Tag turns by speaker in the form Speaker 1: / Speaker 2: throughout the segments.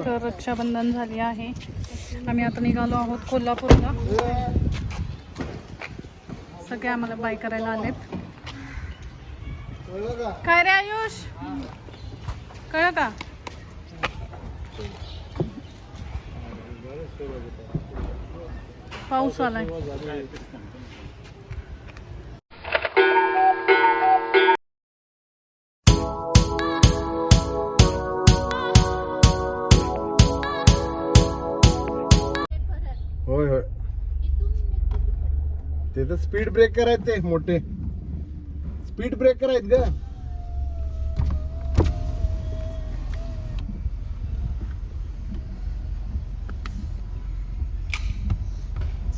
Speaker 1: तर रक्षाबंधन झाली आहे. आम्ही आता निघालो आहोत कोल्हापूरला. सगळे आम्हाला बाय करायला आलेत. काय रे आयुष? कळ का? पाऊस आलाय.
Speaker 2: तर स्पीड ब्रेकर आहेत ते मोठे. स्पीड ब्रेकर आहेत ग.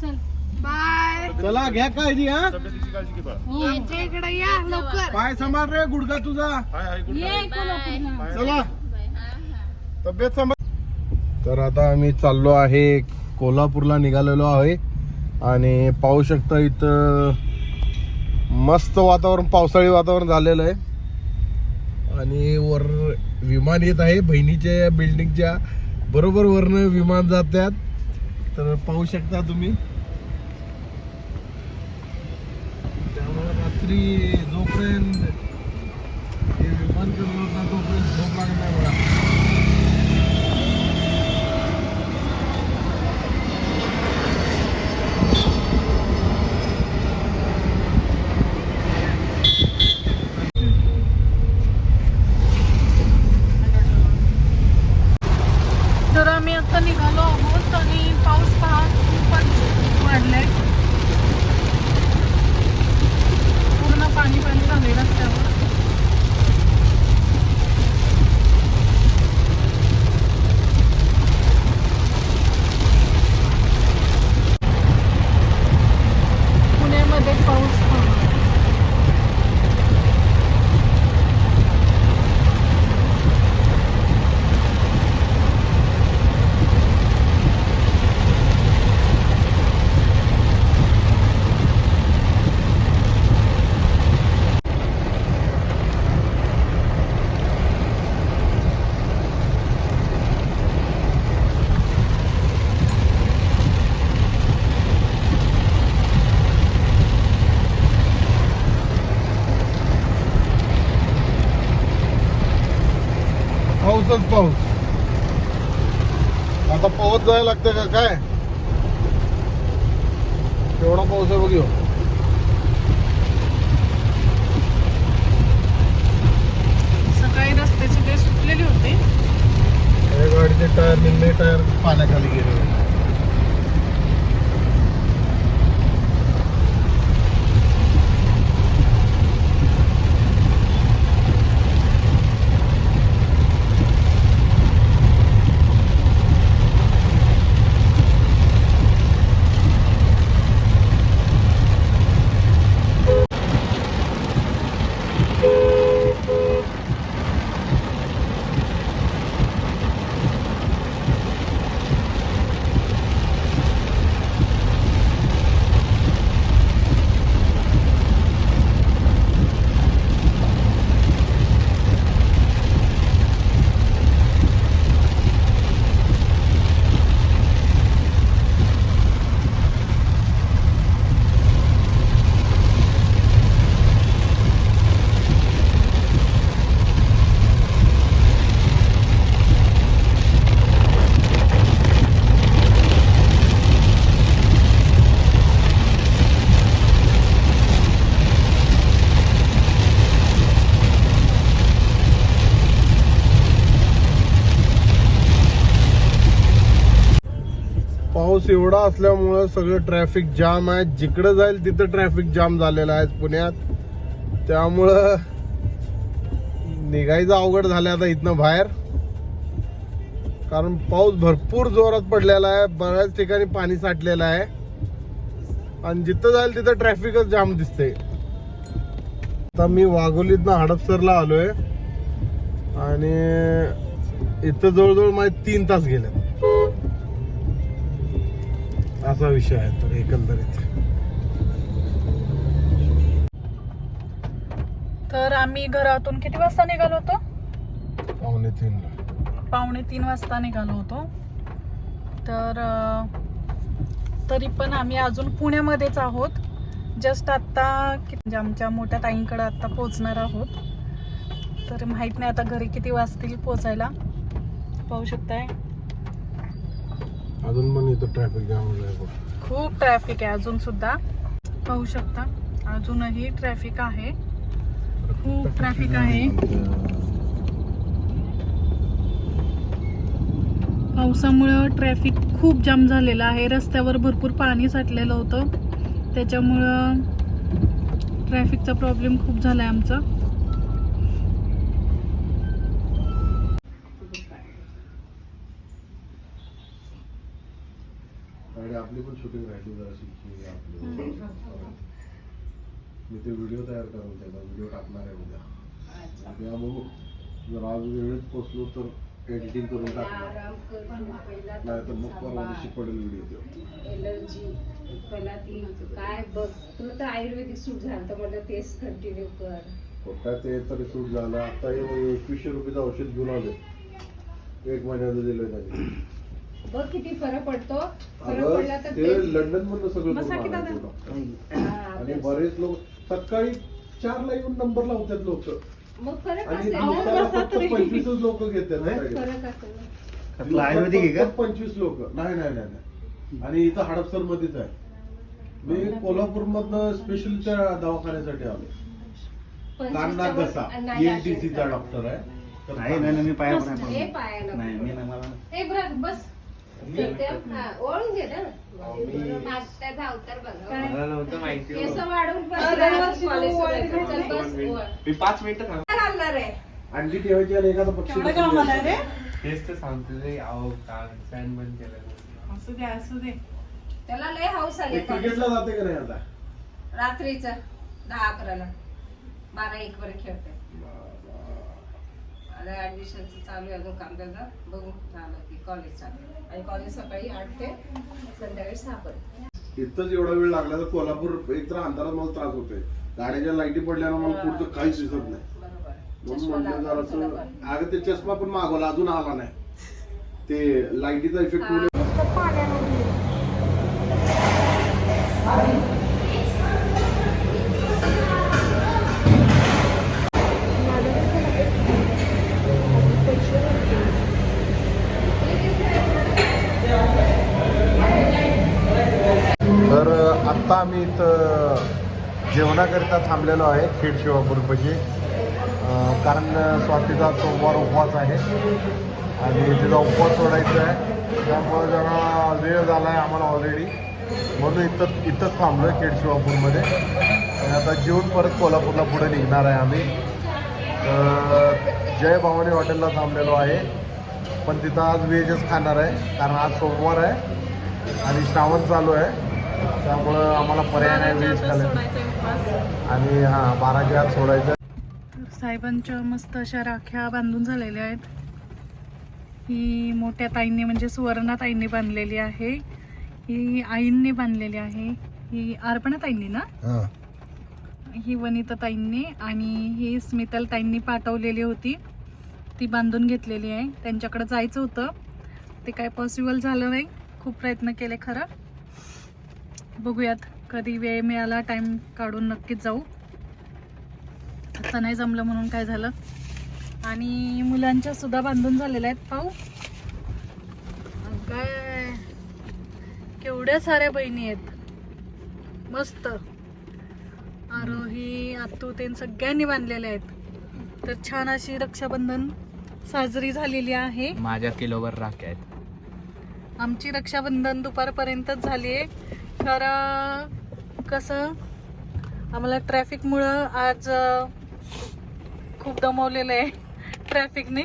Speaker 1: चल. बाय.
Speaker 2: चला घ्या काळजी हा.
Speaker 1: इकडे या लवकर.
Speaker 2: पाय सांभाळ रे गुडघा तुझा.
Speaker 1: ये कोल्हापूरला.
Speaker 2: चला. तब्येत सांभाळ. तर आता आम्ही चाललो आहे कोल्हापूरला निघालेलो आहे आणि पाहू शकता इथं मस्त वातावरण पावसाळी वातावरण झालेलं आहे. आणि वर विमान येत आहे बहिणीच्या बिल्डिंगच्या बरोबर वरनं विमान जातात तर पाहू शकता तुम्ही. त्यामुळे रात्री जो हे विमान कमी होत नाही तोपर्यंत झोप लागत नाही मला
Speaker 1: तर आम्ही आता निघालो आहोत आणि पाऊस पहा खूपच वाढलाय. पूर्ण पाणी पाणी झाले रस्त्यावर. पुण्यामध्ये पाऊस पहा.
Speaker 2: पाऊसच पाऊस. आता पाऊस जायला लागतं का काय? केवढा पाऊस आहे बघ.
Speaker 1: सकाळी रस्ते सगळे सुटलेले होते.
Speaker 2: गाडीचे टायर निम्मे टायर पाण्याखाली गेले. पाऊस एवढा असल्यामुळं सगळं ट्रॅफिक जाम आहे. जिकडं जाईल तिथं ट्रॅफिक जाम झालेलं आहे पुण्यात. त्यामुळं निघायचं अवघड झालं आता इथनं बाहेर. कारण पाऊस भरपूर जोरात पडलेला आहे. बऱ्याच ठिकाणी पाणी साठलेलं आहे. आणि जिथं जाईल तिथं ट्रॅफिकच जाम दिसते आता मी वाघोलीतनं हडपसरला आलोय. आणि इथं जवळजवळ माझे तीन तास गेले असा विषय आहे तर एकंदरीत.
Speaker 1: तर आम्ही घरातून किती वाजता निघालो होतो?
Speaker 2: पावणे तीन
Speaker 1: पावणे तीन वाजता निघालो होतो. तर तरी पण आम्ही अजून पुण्यामध्येच आहोत. जस्ट आत्ता म्हणजे आमच्या मोठ्या ताईंकडे आत्ता पोचणार आहोत. तर माहीत नाही आता घरी किती वाजतील पोचायला पाहू शकताय.
Speaker 2: अजून पण इथं ट्रॅफिक जाम
Speaker 1: खूप ट्रॅफिक आहे अजून सुद्धा. पाहू शकता अजूनही ट्रॅफिक आहे. खूप ट्रॅफिक आहे. पावसामुळं ट्रॅफिक खूप जाम झालेलं आहे. रस्त्यावर भरपूर पाणी साठलेलं होतं. त्याच्यामुळं ट्रॅफिकचा प्रॉब्लेम खूप झाला आहे आमचा.
Speaker 2: आणि आपली पण शूटिंग राहिली आपली मी ते व्हिडिओ तयार करून त्याचा व्हिडिओ टाकणार आहे उद्या. उद्या बघू जर आज वेळेत पोचलो तर एडिटिंग करून टाकणार. नाही तर मग परवा दिवशी पडेल व्हिडिओ तो
Speaker 3: एलर्जी ती काय बघ तुला तर आयुर्वेदिक सूट झालं तर म्हटलं तेच कंटिन्यू कर.
Speaker 2: काय ते तरी सूट झालं. आता हे एकवीसशे रुपयाचं औषध घेऊन आले एक महिन्याचं दिलं त्यांनी.
Speaker 3: बघ किती फरक पडतो फरक
Speaker 2: अगं
Speaker 3: पडला तर
Speaker 2: ते
Speaker 3: तेच
Speaker 2: लंडन मधनं सगळं करून आणायचं.
Speaker 3: हा,
Speaker 2: आणि. बरेच लोक सकाळी चारला येऊन नंबर लावतात लोक
Speaker 3: मग फरक
Speaker 2: आणि
Speaker 3: असेल
Speaker 1: अहो,
Speaker 3: ना?
Speaker 2: दिवसाला
Speaker 1: बसा
Speaker 2: फक्त
Speaker 1: तरी.
Speaker 2: पंचवीसच लोक घेतात नाही.
Speaker 3: फरक असेल ना.
Speaker 4: आपलं आयुर्वेदिक आहे का
Speaker 2: फक्त पंचवीस लोक नाही नाही नाही नाही आणि इथं हडपसर मध्येच आहे मी कोल्हापूर मधनं स्पेशल त्या दवाखान्यासाठी आलो कान्ना
Speaker 3: पंचवीसच्या
Speaker 2: घसा
Speaker 3: वर- नाही
Speaker 2: ENTC चा
Speaker 3: असेल.
Speaker 2: डॉक्टर आहे तर
Speaker 4: नाही नाही नाही, मी पाया पण
Speaker 3: हे
Speaker 4: नाही
Speaker 3: पायाला.
Speaker 4: नाही मी नाही मला
Speaker 3: ए बरं बस ओळून घे
Speaker 2: मी-
Speaker 4: मला नव्हतं माहिती हो. पाच मिनिटं थांब.
Speaker 3: आहे
Speaker 2: अंडी ठेवायची आणि एखादा पक्षी
Speaker 1: केवढं कामाला आहे रे?
Speaker 4: तेच तर सांगतो रे अहो काल फॅन बंद केलं
Speaker 1: असू दे असू दे.
Speaker 3: त्याला लय हाऊस आली
Speaker 2: क्रिकेटला जाते का नाही आता?
Speaker 3: रात्रीच दहा अकराला. बारा एक वर खेळते. आता ऍडमिशनचं चालू आहे अजून काम त्याचं बघू झालं की कॉलेज चालू आहे. आणि कॉलेज सकाळी आठ ते संध्याकाळी सहा पर्यंत.
Speaker 2: इथंच एवढा वेळ लागला तर कोल्हापूर एक तर अंधारात मला त्रास होतोय. गाड्याच्या लाईटी पडल्यानं मला पुढचं काहीच दिसत नाही. म्हणून म्हटलं
Speaker 3: पण.
Speaker 2: अगं ते चष्मा पण मागवला अजून आला नाही. ते लाईटीचा इफेक्ट आत्ता आम्ही इथं जेवणाकरिता थांबलेलो आहे खेड शिवापूरपाशी. कारण स्वातीचा सोमवार उपवास आहे. आणि तिचा उपवास सोडायचा आहे. त्यामुळे जरा वेळ झाला आहे आम्हाला ऑलरेडी म्हणून इथं इथंच थांबलो आहे खेड शिवापूरमध्ये. आणि आता जेवून परत कोल्हापूरला पुढे निघणार आहे आम्ही. तर जय भवानी हॉटेलला थांबलेलो आहे. पण तिथं आज व्हेजच खाणार आहे. कारण आज सोमवार आहे. आणि श्रावण चालू आहे. त्यामुळं आम्हाला पर्याय नाही आणि हां बाराच्या आत सोडायचं.
Speaker 1: साहेबांच्या मस्त अशा राख्या बांधून झालेल्या आहेत. ही मोठ्या ताईंनी म्हणजे सुवर्णा ताईंनी बांधलेली आहे. ही आईंनी बांधलेली आहे. ही अर्पणा ताईंनी ना?
Speaker 2: हां.
Speaker 1: ही वनिता ताईंनी आणि ही स्मितल ताईंनी पाठवलेली होती. ती बांधून घेतलेली आहे. त्यांच्याकडे जायचं होतं. ते काय पॉसिबल झालं नाही. खूप प्रयत्न केले खरं. बघूयात कधी वेळ मिळाला टाइम काढून नक्कीच जाऊ. आता नाही जमलं म्हणून काय झालं. आणि मुलांच्या सुद्धा बांधून झालेल्या आहेत पाहू. काय केवढ्या साऱ्या बहिणी आहेत. मस्त. आरोही आतू ते सगळ्यांनी बांधलेले आहेत. तर छान अशी रक्षाबंधन साजरी झालेली आहे.
Speaker 4: माझ्या किलोवर राख्या आहेत.
Speaker 1: आमची रक्षाबंधन दुपारपर्यंतच झाली आहे. खरं कसं आम्हाला ट्रॅफिकमुळं आज खूप दमवलेलं आहे ट्रॅफिकने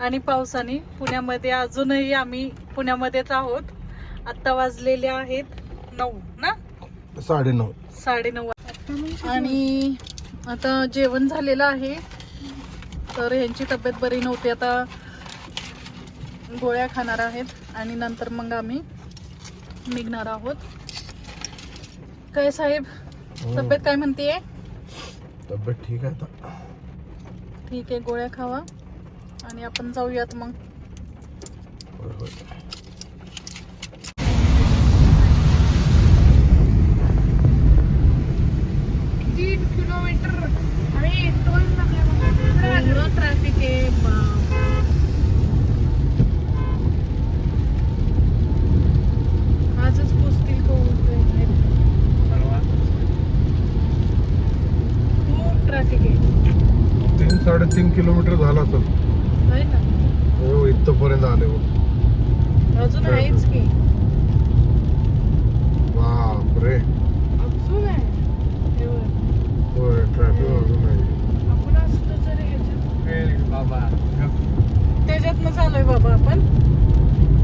Speaker 1: आणि पावसाने. पुण्यामध्ये अजूनही आम्ही पुण्यामध्येच आहोत. आत्ता वाजलेले आहेत नऊ ना?
Speaker 2: साडेनऊ.
Speaker 1: साडेनऊ आणि आता जेवण झालेलं आहे. तर ह्यांची तब्येत बरी नव्हती. आता गोळ्या खाणार आहेत आणि नंतर मग आम्ही निघणार आहोत. काय साहेब? तब्येत काय म्हणते
Speaker 2: तब्येत ठीक आहे आता.
Speaker 1: ठीक आहे गोळ्या खावा आणि आपण जाऊयात मग. तीन किलोमीटर आणि टोल ट्रॅफिक आहे बाप. आजच पोचतील कोण खूप ट्रॅफिक आहे
Speaker 2: तीन किलोमीटर झाला असेल.
Speaker 1: आहे ना?
Speaker 2: हो इथपर्यंत आले बघ.
Speaker 1: अजून आहेच की.
Speaker 2: बापरे.
Speaker 1: अजून आहे. हे.
Speaker 2: होय ट्रॅफिक अजून आहे.
Speaker 1: आपण असतो तरी ह्याच्यात
Speaker 4: बाबा
Speaker 1: त्याच्यातनं बाबा आपण.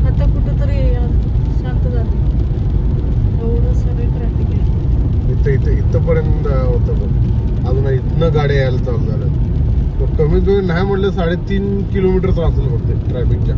Speaker 1: आता कुठंतरी शांत झालं. एवढं सगळं ट्रॅफिक आहे.
Speaker 2: इथं इथं इथपर्यंत होतं बघ. अजून इथनं गाड्या यायला चालू झाल्या मग कमीत कमी नाही म्हटलं साडेतीन किलोमीटर असेल फक्त ट्रॅफिकच्या